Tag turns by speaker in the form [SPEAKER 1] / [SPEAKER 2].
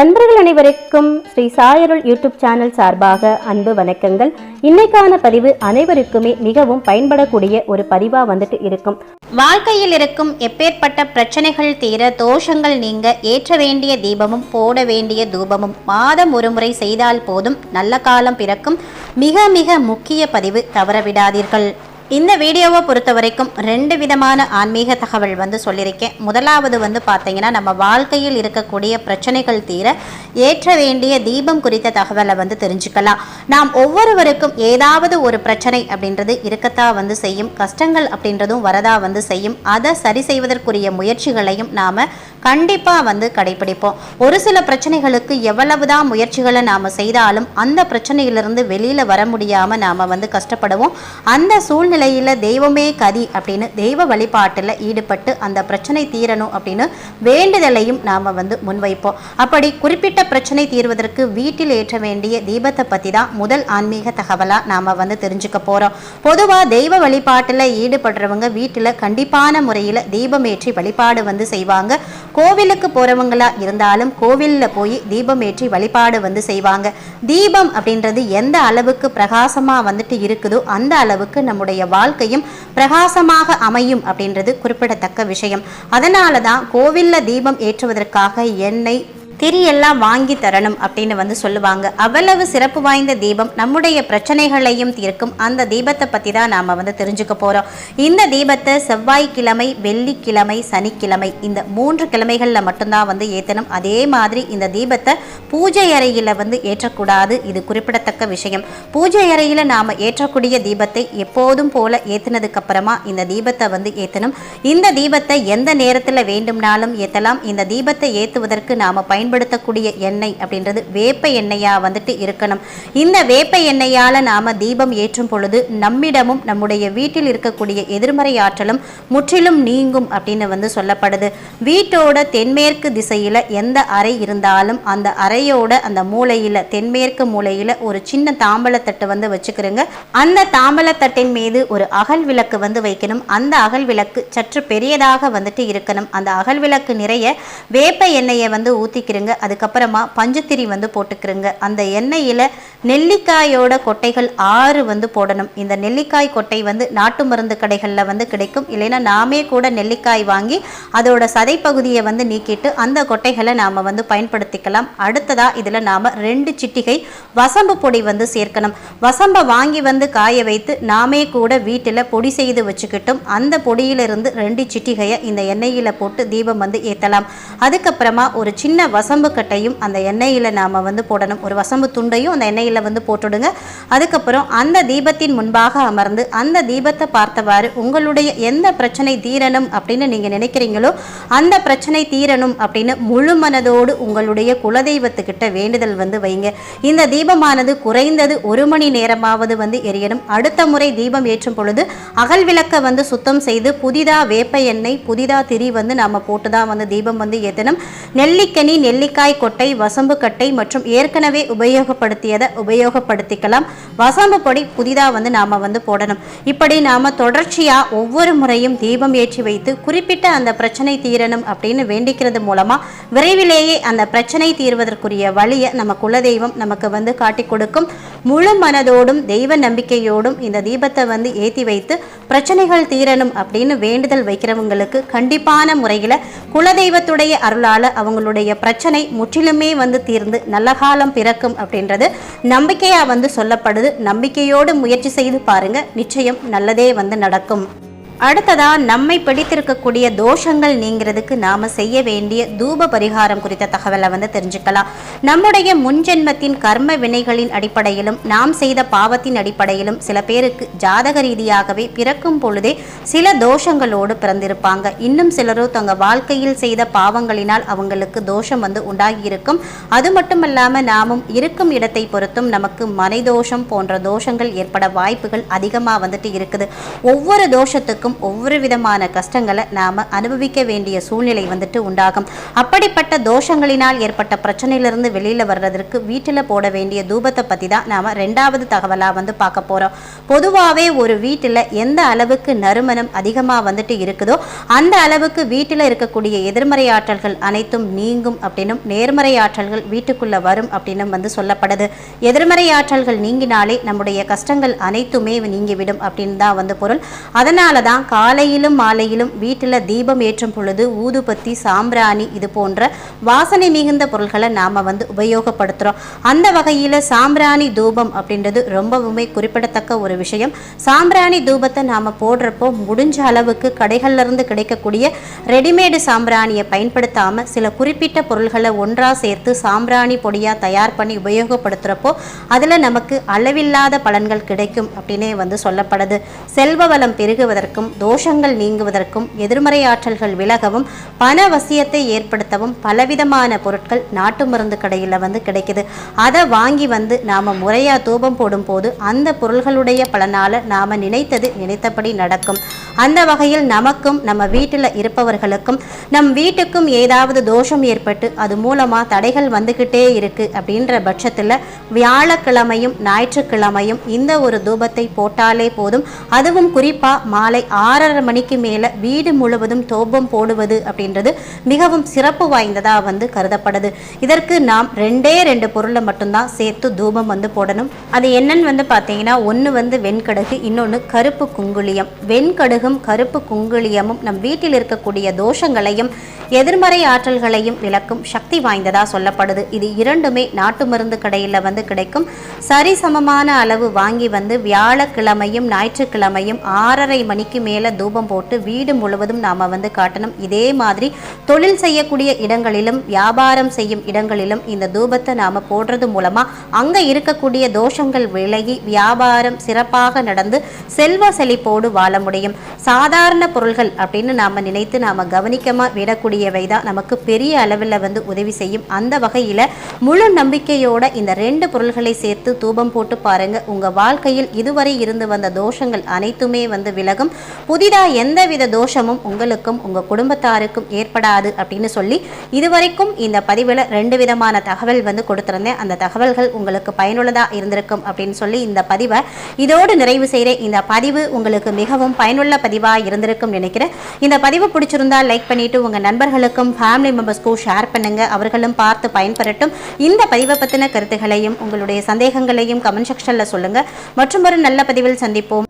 [SPEAKER 1] நண்பர்கள் அனைவருக்கும் Sri சாயருள் YouTube channel சார்பாக அன்பு வணக்கங்கள். இன்னைக்கான பதிவு அனைவருக்குமே மிகவும் பயன்படக்கூடிய ஒரு பதிவா வந்துட்டு இருக்கும்.
[SPEAKER 2] வாழ்க்கையில் இருக்கும் எப்பேற்பட்ட பிரச்சனைகள் தீர தோஷங்கள் நீங்க ஏற்ற வேண்டிய தீபமும் போட வேண்டிய தூபமும் மாதம் ஒருமுறை செய்தால் போதும். நல்ல காலம் பிறக்கும். மிக மிக முக்கிய பதிவு தவறவிடாதீர்கள் இந்த வீடியோவை பொறுத்த வரைக்கும் ரெண்டு விதமான ஆன்மீக தகவல் வந்து சொல்லியிருக்கேன். முதலாவது வந்து பார்த்தீங்கன்னா நம்ம வாழ்க்கையில் இருக்கக்கூடிய பிரச்சனைகள் தீர ஏற்ற வேண்டிய தீபம் குறித்த தகவலை வந்து தெரிஞ்சுக்கலாம். நாம் ஒவ்வொருவருக்கும் ஏதாவது ஒரு பிரச்சனை அப்படின்றது இருக்கத்தான் வந்து செய்யும் கஷ்டங்கள் அப்படின்றதும் வரதா வந்து செய்யும். அதை சரி செய்வதற்குரிய முயற்சிகளையும் நாம் கண்டிப்பாக வந்து கடைபிடிப்போம். ஒரு சில பிரச்சனைகளுக்கு எவ்வளவுதான் முயற்சிகளை நாம் செய்தாலும் அந்த பிரச்சனையிலிருந்து வெளியில் வர முடியாமல் நாம் வந்து கஷ்டப்படுவோம். அந்த சூழ்நிலையில் தெய்வமே கதி அப்படின்னு தெய்வ வழிபாட்டில் ஈடுபட்டு அந்த பிரச்சனை தீரணும் அப்படின்னு வேண்டுதலையும் நாம் வந்து முன்வைப்போம். அப்படி குறிப்பிட்ட பிரச்சனை தீர்வதற்கு வீட்டில் ஏற்ற வேண்டிய தீபத்தை பற்றி தான் முதல் ஆன்மீக தகவலாக நாம் வந்து தெரிஞ்சுக்க போகிறோம் பொதுவாக தெய்வ வழிபாட்டில் ஈடுபடுறவங்க வீட்டில் கண்டிப்பான முறையில் தீபமேற்றி வழிபாடு வந்து செய்வாங்க. கோவிலுக்கு போகிறவங்களா இருந்தாலும் கோவிலில் போய் தீபமேற்றி வழிபாடு வந்து செய்வாங்க. தீபம் அப்படின்றது எந்த அளவுக்கு பிரகாசமாக வந்துட்டு இருக்குதோ அந்த அளவுக்கு நம்முடைய வாழ்க்கையும் பிரகாசமாக அமையும் அப்படின்றது குறிப்பிடத்தக்க விஷயம். அதனால தான் கோவிலில் தீபம் ஏற்றுவதற்காக எண்ணெய் திரியெல்லாம் வாங்கி தரணும் அப்படின்னு வந்து சொல்லுவாங்க. அவ்வளவு சிறப்பு வாய்ந்த தீபம் நம்முடைய பிரச்சனைகளையும் தீர்க்கும். அந்த தீபத்தை பற்றி தான் நாம் வந்து தெரிஞ்சுக்க போகிறோம் இந்த தீபத்தை செவ்வாய்க்கிழமை வெள்ளிக்கிழமை சனிக்கிழமை இந்த மூன்று கிழமைகளில் மட்டும்தான் வந்து ஏற்றணும் அதே மாதிரி இந்த தீபத்தை பூஜை அறையில் வந்து ஏற்றக்கூடாது. இது குறிப்பிடத்தக்க விஷயம். பூஜை அறையில் நாம் ஏற்றக்கூடிய தீபத்தை எப்போதும் போல ஏற்றினதுக்கு அப்புறமா இந்த தீபத்தை வந்து ஏற்றணும் இந்த தீபத்தை எந்த நேரத்தில் வேண்டும்னாலும் ஏற்றலாம் இந்த தீபத்தை ஏற்றுவதற்கு நாம் பயன் பயன்படுத்தக்கூடிய எண்ணெய் அப்படின்றது வேப்ப எண்ணெயாக வந்துட்டு இருக்கணும். இந்த வேப்ப எண்ணெயால் நாம் தீபம் ஏற்றும் பொழுது நம்மிடமும் நம்முடைய வீட்டில் இருக்கக்கூடிய எதிர்மறை ஆற்றலும் முற்றிலும் நீங்கும் அப்படின்னு வந்து சொல்லப்படுது. வீட்டோட தென்மேற்கு திசையில் எந்த அறை இருந்தாலும் அந்த அறையோட அந்த மூலையில் தென்மேற்கு மூலையில் ஒரு சின்ன தாம்பலத்தட்டு வந்து வச்சுக்கிறோங்க. அந்த தாம்பலத்தட்டின் மீது ஒரு அகல் விளக்கு வந்து வைக்கணும். அந்த அகல் விளக்கு சற்று பெரியதாக வந்துட்டு இருக்கணும். அந்த அகல் விளக்கு நிறைய வேப்ப எண்ணெயை வந்து ஊற்றிக்கிறோங்க அதுக்கப்புறமா பஞ்சுத்திரி வந்து போட்டுக்கிறேங்க அந்த எண்ணெயில் நெல்லிக்காயோட கொட்டைகள் ஆறு வந்து போடணும். இந்த நெல்லிக்காய் கொட்டை வந்து நாட்டு மருந்து கடைகளில் வந்து கிடைக்கும். இல்லைன்னா நாமே கூட நெல்லிக்காய் வாங்கி அதோட சதை பகுதியை வந்து நீக்கிட்டு அந்த கொட்டைகளை நாம் வந்து பயன்படுத்திக்கலாம். அடுத்ததாக இதில் நாம் ரெண்டு சிட்டிகை வசம்பு பொடி வந்து சேர்க்கணும். வசம்பை வாங்கி வந்து காய வைத்து நாமே கூட வீட்டில் பொடி செய்து வச்சுக்கிட்டும் அந்த பொடியிலிருந்து ரெண்டு சிட்டிகையை இந்த எண்ணெயில் போட்டு தீபம் வந்து ஏற்றலாம் அதுக்கப்புறமா ஒரு சின்ன வசம்பு கட்டையும் அந்த எண்ணெயில் நாம் வந்து போடணும். ஒரு வசம்பு துண்டையும் அந்த எண்ணெயில் வந்து போட்டுடுங்க. அதுக்கப்புறம் அந்த தீபத்தின் முன்பாக அமர்ந்து அந்த தீபத்தை பார்த்தவாறு உங்களுடைய எந்த பிரச்சனை தீரணும் அப்படின்னு நீங்கள் நினைக்கிறீங்களோ அந்த பிரச்சனை தீரணும் அப்படின்னு முழு மனதோடு உங்களுடைய குலதெய்வத்துக்கிட்ட வேண்டுதல் வந்து வைங்க. இந்த தீபமானது குறைந்தது ஒரு மணி நேரமாவது வந்து எரியணும். அடுத்த முறை தீபம் ஏற்றும் பொழுது அகல் விளக்கை வந்து சுத்தம் செய்து புதிதாக வேப்ப எண்ணெய் புதிதாக திரி வந்து நாம் போட்டு தான் வந்து தீபம் வந்து ஏற்றணும் நெல்லிக்கனி நெல்லிக்காய் கொட்டை வசம்பு கட்டை மற்றும் ஏற்கனவே உபயோகப்படுத்தியதை உபயோகப்படுத்திக்கலாம். வசம்பு பொடி புதிதாக வந்து நாம் வந்து போடணும். இப்படி நாம் தொடர்ச்சியாக ஒவ்வொரு முறையும் தீபம் ஏற்றி வைத்து குறிப்பிட்ட அந்த பிரச்சனை தீரணும் அப்படின்னு வேண்டிக்கிறது மூலமாக விரைவிலேயே அந்த பிரச்சனை தீர்வதற்குரிய வழியை நம்ம குலதெய்வம் நமக்கு வந்து காட்டி கொடுக்கும். முழு மனதோடும் தெய்வ நம்பிக்கையோடும் இந்த தீபத்தை வந்து ஏற்றி வைத்து பிரச்சனைகள் தீரணும் அப்படின்னு வேண்டுதல் வைக்கிறவங்களுக்கு கண்டிப்பான முறையில் குலதெய்வத்துடைய அருளால் அவங்களுடைய பிரச்சனை முற்றிலுமே வந்து தீர்ந்து நல்ல காலம் பிறக்கும் அப்படின்றது நம்பிக்கையாக வந்து சொல்லப்படுது. நம்பிக்கையோடு முயற்சி செய்து பாருங்க. நிச்சயம் நல்லதே வந்து நடக்கும். அடுத்ததா நம்மை பிடித்திருக்கக்கூடிய தோஷங்கள் நீங்கிறதுக்கு நாம செய்ய வேண்டிய தூப பரிகாரம் குறித்த தகவலை வந்து தெரிஞ்சுக்கலாம். நம்முடைய முன்ஜென்மத்தின் கர்ம வினைகளின் அடிப்படையிலும் நாம் செய்த பாவத்தின் அடிப்படையிலும் சில பேருக்கு ஜாதக ரீதியாகவே பிறக்கும் பொழுதே சில தோஷங்களோடு பிறந்திருப்பாங்க. இன்னும் சிலரோ தங்க வாழ்க்கையில் செய்த பாவங்களினால் அவங்களுக்கு தோஷம் வந்து உண்டாகி இருக்கும் அது மட்டும் நாமும் இருக்கும் இடத்தை பொறுத்தும் நமக்கு மனை தோஷம் போன்ற தோஷங்கள் ஏற்பட வாய்ப்புகள் அதிகமாக வந்துட்டு இருக்குது. ஒவ்வொரு தோஷத்துக்கும் வீட்டுக்கும் ஒவ்வொரு விதமான கஷ்டங்களை நாம அனுபவிக்க வேண்டிய சூழ்நிலை வந்துட்டு உண்டாகும். அப்படிப்பட்ட தோஷங்களினால் ஏற்பட்ட பிரச்சனையிலிருந்து வெளியில வர்றதற்கு வீட்டில் போட வேண்டிய தூபத்தை பற்றி தான் நாம ரெண்டாவது தகவலா வந்து பார்க்க போறோம். பொதுவாகவே ஒரு வீட்டில் எந்த அளவுக்கு நறுமணம் அதிகமாக வந்துட்டு இருக்குதோ அந்த அளவுக்கு வீட்டில் இருக்கக்கூடிய எதிர்மறை ஆற்றல்கள் அனைத்தும் நீங்கும் அப்படின்னும் நேர்மறை ஆற்றல்கள் வீட்டுக்குள்ள வரும் அப்படின்னும் வந்து சொல்லப்படுது. எதிர்மறை ஆற்றல்கள் நீங்கினாலே நம்முடைய கஷ்டங்கள் அனைத்துமே நீங்கிவிடும் அப்படின்னு தான் வந்து பொருள். அதனால தான் காலையிலும் மாலையிலும் வீட்டில் தீபம் ஏற்றும் பொழுது ஊதுபத்தி சாம்பிராணி இது போன்ற வாசனை மிகுந்த பொருள்களை நாம வந்து உபயோகப்படுத்துறோம். அந்த வகையில் சாம்பிராணி தூபம் அப்படின்றது ரொம்பவுமே குறிப்பிடத்தக்க ஒரு விஷயம். சாம்பிராணி தூபத்தை நாம போடுறப்போ முடிஞ்ச அளவுக்கு கடைகளிலிருந்து கிடைக்கக்கூடிய ரெடிமேடு சாம்பிராணியை பயன்படுத்தாமல் சில குறிப்பிட்ட பொருள்களை ஒன்றா சேர்த்து சாம்பிராணி பொடியாக தயார் பண்ணி உபயோகப்படுத்துறப்போ அதுல நமக்கு அளவில்லாத பலன்கள் கிடைக்கும் அப்படின்னே வந்து சொல்லப்படுது. செல்வ வளம் பெருகுவதற்கும் தோஷங்கள் நீங்குவதற்கும் எதிர்மறை ஆற்றல்கள் விலகவும் பண வசியத்தை ஏற்படுத்தவும் பலவிதமான பொருட்கள் நாட்டு மருந்து கடையில் வந்து கிடைக்குது. அதை வாங்கி வந்து நாம முறையா தூபம் போடும்போது அந்த பொருள்களுடைய பலனால நாம நினைத்தது நினைத்தபடி நடக்கும். அந்த வகையில் நமக்கும் நம்ம வீட்டில் இருப்பவர்களுக்கும் நம் வீட்டுக்கும் ஏதாவது தோஷம் ஏற்பட்டு அது மூலமா தடைகள் வந்துகிட்டே இருக்கு அப்படின்ற பட்சத்தில் வியாழக்கிழமையும் ஞாயிற்றுக்கிழமையும் இந்த ஒரு தூபத்தை போட்டாலே போதும். அதுவும் குறிப்பாக மாலை ஆறரை மணிக்கு மேலே வீடு முழுவதும் தோபம் போடுவது அப்படின்றது மிகவும் சிறப்பு வாய்ந்ததாக வந்து கருதப்படுது. இதற்கு நாம் ரெண்டே ரெண்டு பொருளை மட்டும்தான் சேர்த்து தூபம் வந்து போடணும். அது என்னன்னு வந்து பார்த்தீங்கன்னா ஒன்று வந்து வெண்கடுகு இன்னொன்று கருப்பு குங்குளியம். வெண்கடுகும் கருப்பு குங்குளியமும் நம் வீட்டில் இருக்கக்கூடிய தோஷங்களையும் எதிர்மறை ஆற்றல்களையும் விளக்கும் சக்தி வாய்ந்ததாக சொல்லப்படுது. இது இரண்டுமே நாட்டு மருந்து கடையில் வந்து கிடைக்கும். சரிசமமான அளவு வாங்கி வந்து வியாழக்கிழமையும் ஞாயிற்றுக்கிழமையும் ஆறரை மணிக்கு மேலே தூபம் போட்டு வீடு முழுவதும் நாம் வந்து காட்டணும். இதே மாதிரி தொழில் செய்யக்கூடிய இடங்களிலும் வியாபாரம் செய்யும் இடங்களிலும் இந்த தூபத்தை நாம் போடுறது மூலமாக அங்கே இருக்கக்கூடிய தோஷங்கள் விலகி வியாபாரம் சிறப்பாக நடந்து செல்வ செழிப்போடு வாழ முடியும். சாதாரண பொருள்கள் அப்படின்னு நாம் நினைத்து நாம் கவனிக்கமாக விடக்கூடியவை தான் நமக்கு பெரிய அளவில் வந்து உதவி செய்யும். அந்த வகையில் முழு நம்பிக்கையோட இந்த ரெண்டு பொருள்களை சேர்த்து தூபம் போட்டு பாருங்க. உங்கள் வாழ்க்கையில் இதுவரை இருந்து வந்த தோஷங்கள் அனைத்துமே வந்து விலகும். புதிதா எந்தவித தோஷமும் உங்களுக்கும் உங்க குடும்பத்தாருக்கும் ஏற்படாது அப்படின்னு சொல்லி இதுவரைக்கும் இந்த பதிவில் ரெண்டு விதமான தகவல் வந்து கொடுத்துருந்தேன். அந்த தகவல்கள் உங்களுக்கு பயனுள்ளதாக இருந்திருக்கும் அப்படின்னு சொல்லி இந்த பதிவை இதோடு நிறைவு செய்கிறேன் இந்த பதிவு உங்களுக்கு மிகவும் பயனுள்ள பதிவாக இருந்திருக்கும் நினைக்கிறேன். இந்த பதிவு பிடிச்சிருந்தா லைக் பண்ணிட்டு உங்கள் நண்பர்களுக்கும் ஃபேமிலி மெம்பர்ஸ்க்கும் ஷேர் பண்ணுங்க. அவர்களும் பார்த்து பயன்பெறட்டும். இந்த பதிவை பற்றின கருத்துகளையும் உங்களுடைய சந்தேகங்களையும் கமெண்ட் செக்ஷனில் சொல்லுங்க. மற்றும் ஒரு நல்ல பதிவில் சந்திப்போம்.